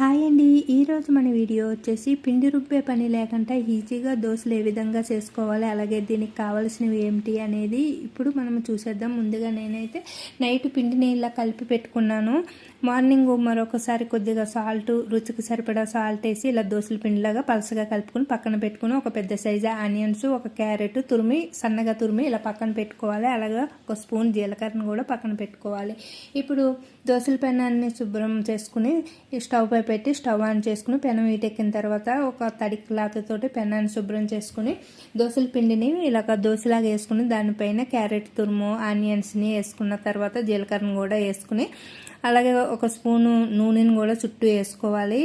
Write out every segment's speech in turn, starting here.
Hi అండి. ఈరోజు మన వీడియో వచ్చేసి పిండి రుబ్బే పని లేకుండా ఈజీగా దోశలు ఏ విధంగా చేసుకోవాలి అలాగే దీనికి కావాల్సినవి ఏమిటి అనేది ఇప్పుడు మనం చూసేద్దాం. ముందుగా నేనైతే నైట్ పిండిని ఇలా కలిపి పెట్టుకున్నాను. మార్నింగ్ మరొకసారి కొద్దిగా సాల్ట్ రుచికి సరిపడా సాల్ట్ వేసి ఇలా దోశల పిండిలాగా పలసగా కలుపుకొని పక్కన పెట్టుకుని ఒక పెద్ద సైజు ఆనియన్స్ ఒక క్యారెట్ తురిమి సన్నగా తురిమి ఇలా పక్కన పెట్టుకోవాలి. అలాగే ఒక స్పూన్ జీలకర్రను కూడా పక్కన పెట్టుకోవాలి. ఇప్పుడు దోశల పెనాన్ని శుభ్రం చేసుకుని స్టవ్ పై పెట్టి స్టవ్ ఆన్ చేసుకుని పెనం వీటెక్కిన తర్వాత ఒక తడి క్లాత్ తోటి పెనాన్ని శుభ్రం చేసుకుని దోశల పిండిని ఇలాగ దోశలాగా వేసుకుని దానిపైన క్యారెట్ తురుము ఆనియన్స్ని వేసుకున్న తర్వాత జీలకర్రను కూడా వేసుకుని అలాగే ఒక స్పూను నూనెని కూడా చుట్టూ వేసుకోవాలి.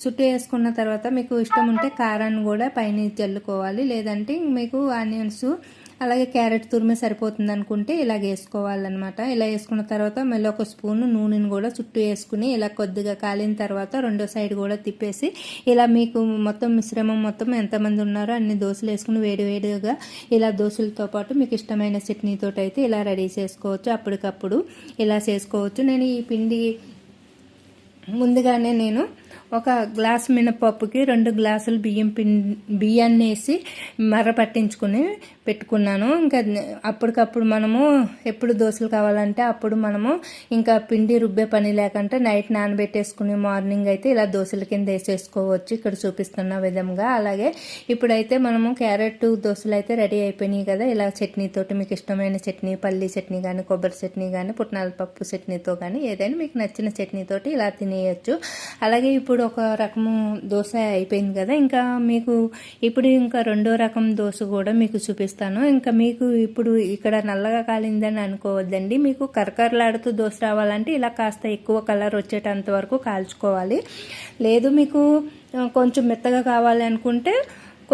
చుట్టూ వేసుకున్న తర్వాత మీకు ఇష్టం ఉంటే కారాన్ని కూడా పైన చల్లుకోవాలి. లేదంటే మీకు ఆనియన్స్ అలాగే క్యారెట్ తురిమే సరిపోతుంది అనుకుంటే ఇలాగ వేసుకోవాలన్నమాట. ఇలా వేసుకున్న తర్వాత మళ్ళీ ఒక స్పూన్ నూనెను కూడా చుట్టూ వేసుకుని ఇలా కొద్దిగా కాలిన తర్వాత రెండో సైడ్ కూడా తిప్పేసి ఇలా మీకు మొత్తం మిశ్రమం మొత్తం ఎంతమంది ఉన్నారో అన్ని దోశలు వేసుకుని వేడివేడిగా ఇలా దోశలతో పాటు మీకు ఇష్టమైన చట్నీతో అయితే ఇలా రెడీ చేసుకోవచ్చు. అప్పటికప్పుడు ఇలా చేసుకోవచ్చు. నేను ఈ పిండి ముందుగానే నేను ఒక గ్లాస్ మినపప్పుకి రెండు గ్లాసులు బియ్యం పిం బియ్యాన్ని వేసి మర్ర పట్టించుకుని పెట్టుకున్నాను. ఇంకా అప్పటికప్పుడు మనము ఎప్పుడు దోశలు కావాలంటే అప్పుడు మనము ఇంకా పిండి రుబ్బే పని లేకుంటే నైట్ నానబెట్టేసుకుని మార్నింగ్ అయితే ఇలా దోశల కింద వేసేసుకోవచ్చు. ఇక్కడ చూపిస్తున్న విధంగా. అలాగే ఇప్పుడైతే మనము క్యారెట్ దోశలు అయితే రెడీ అయిపోయినాయి కదా. ఇలా చట్నీతోటి మీకు ఇష్టమైన చట్నీ పల్లీ చట్నీ కానీ కొబ్బరి చట్నీ కానీ పుట్నాల పప్పు చట్నీతో కానీ ఏదైనా మీకు నచ్చిన చట్నీతోటి ఇలా తినేయచ్చు. అలాగే ఇప్పుడు ఇప్పుడు ఒక రకము దోశ అయిపోయింది కదా. ఇంకా మీకు ఇప్పుడు ఇంకా రెండో రకం దోశ కూడా మీకు చూపిస్తాను. ఇంకా మీకు ఇప్పుడు ఇక్కడ నల్లగా కాలిందని అనుకోవద్దండి. మీకు కరకరలాడుతూ దోశ రావాలంటే ఇలా కాస్త ఎక్కువ కలర్ వచ్చేటంత వరకు కాల్చుకోవాలి. లేదు మీకు కొంచెం మెత్తగా కావాలి అనుకుంటే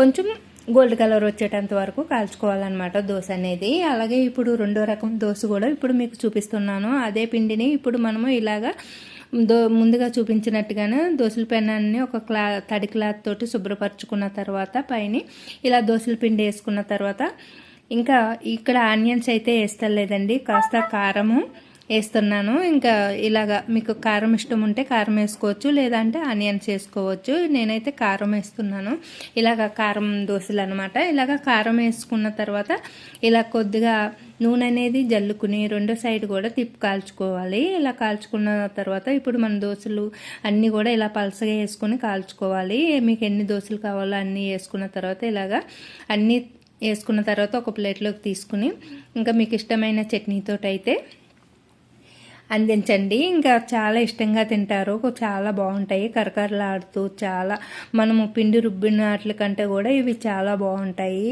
కొంచెం గోల్డ్ కలర్ వచ్చేటంత వరకు కాల్చుకోవాలన్నమాట దోశ అనేది. అలాగే ఇప్పుడు రెండో రకం దోశ కూడా ఇప్పుడు మీకు చూపిస్తున్నాను. అదే పిండిని ఇప్పుడు మనము ఇలాగా దో ముందుగా చూపించినట్టుగానే దోశల పెనాన్ని ఒక క్లా తడి క్లాత్ తోటి శుభ్రపరచుకున్న తర్వాత పైన ఇలా దోశల పిండి వేసుకున్న తర్వాత ఇంకా ఇక్కడ ఆనియన్స్ అయితే వేస్తలేదండి. కాస్త కారము వేస్తున్నాను. ఇంకా ఇలాగా మీకు కారం ఇష్టం ఉంటే కారం వేసుకోవచ్చు లేదంటే ఆనియన్స్ వేసుకోవచ్చు. నేనైతే కారం వేస్తున్నాను. ఇలాగ కారం దోశలు అనమాట ఇలాగ కారం వేసుకున్న తర్వాత ఇలా కొద్దిగా నూనె అనేది జల్లుకుని రెండో సైడ్ కూడా తిప్పి కాల్చుకోవాలి. ఇలా కాల్చుకున్న తర్వాత ఇప్పుడు మన దోశలు అన్నీ కూడా ఇలా పలసగా వేసుకొని కాల్చుకోవాలి. మీకు ఎన్ని దోశలు కావాలో అన్నీ వేసుకున్న తర్వాత ఇలాగా అన్నీ వేసుకున్న తర్వాత ఒక ప్లేట్లోకి తీసుకుని ఇంకా మీకు ఇష్టమైన చట్నీతో అయితే అందించండి. ఇంకా చాలా ఇష్టంగా తింటారు. చాలా బాగుంటాయి. కరకరలాడుతూ చాలా మనము పిండి రుబ్బిన వాటి కంటే కూడా ఇవి చాలా బాగుంటాయి.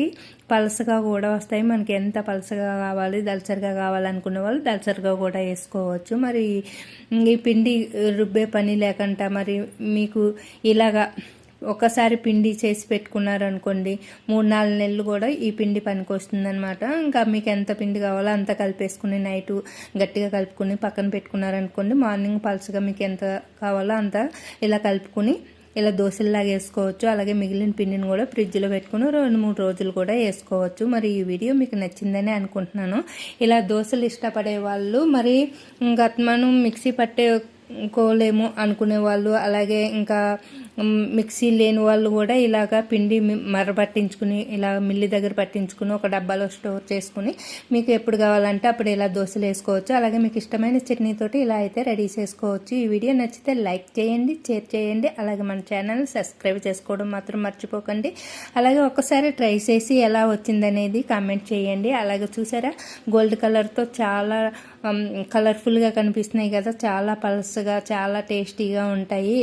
పలసగా కూడా వస్తాయి. మనకి ఎంత పలసగా కావాలి దలసరిగా కావాలనుకునే వాళ్ళు దలసరిగా కూడా వేసుకోవచ్చు. మరి ఈ పిండి రుబ్బే పని లేకుండా మరి మీకు ఇలాగా ఒకసారి పిండి చేసి పెట్టుకున్నారనుకోండి మూడు నాలుగు నెలలు కూడా ఈ పిండి పనికి వస్తుందనమాట ఇంకా మీకు ఎంత పిండి కావాలో అంత కలిపేసుకుని నైట్ గట్టిగా కలుపుకుని పక్కన పెట్టుకున్నారనుకోండి మార్నింగ్ పలుసుగా మీకు ఎంత కావాలో అంత ఇలా కలుపుకుని ఇలా దోశల్లాగా వేసుకోవచ్చు. అలాగే మిగిలిన పిండిని కూడా ఫ్రిడ్జ్లో పెట్టుకుని రెండు మూడు రోజులు కూడా వేసుకోవచ్చు. మరి ఈ వీడియో మీకు నచ్చిందని అనుకుంటున్నాను. ఇలా దోశలు ఇష్టపడే వాళ్ళు మరి ఇంకా మనం మిక్సీ పట్టే కోలేము అనుకునే వాళ్ళు అలాగే ఇంకా మిక్సీ లేని వాళ్ళు కూడా ఇలాగ పిండి మర్ర పట్టించుకుని ఇలా మిల్లి దగ్గర పట్టించుకుని ఒక డబ్బాలో స్టోర్ చేసుకుని మీకు ఎప్పుడు కావాలంటే అప్పుడు ఇలా దోశలు వేసుకోవచ్చు. అలాగే మీకు ఇష్టమైన చట్నీతోటి ఇలా అయితే రెడీ చేసుకోవచ్చు. ఈ వీడియో నచ్చితే లైక్ చేయండి షేర్ చేయండి. అలాగే మన ఛానల్ సబ్స్క్రైబ్ చేసుకోవడం మాత్రం మర్చిపోకండి. అలాగే ఒక్కసారి ట్రై చేసి ఎలా వచ్చిందనేది కామెంట్ చేయండి. అలాగే చూసారా గోల్డ్ కలర్తో చాలా కలర్ఫుల్గా కనిపిస్తున్నాయి కదా చాలా చాలా టేస్టీగా ఉంటాయి.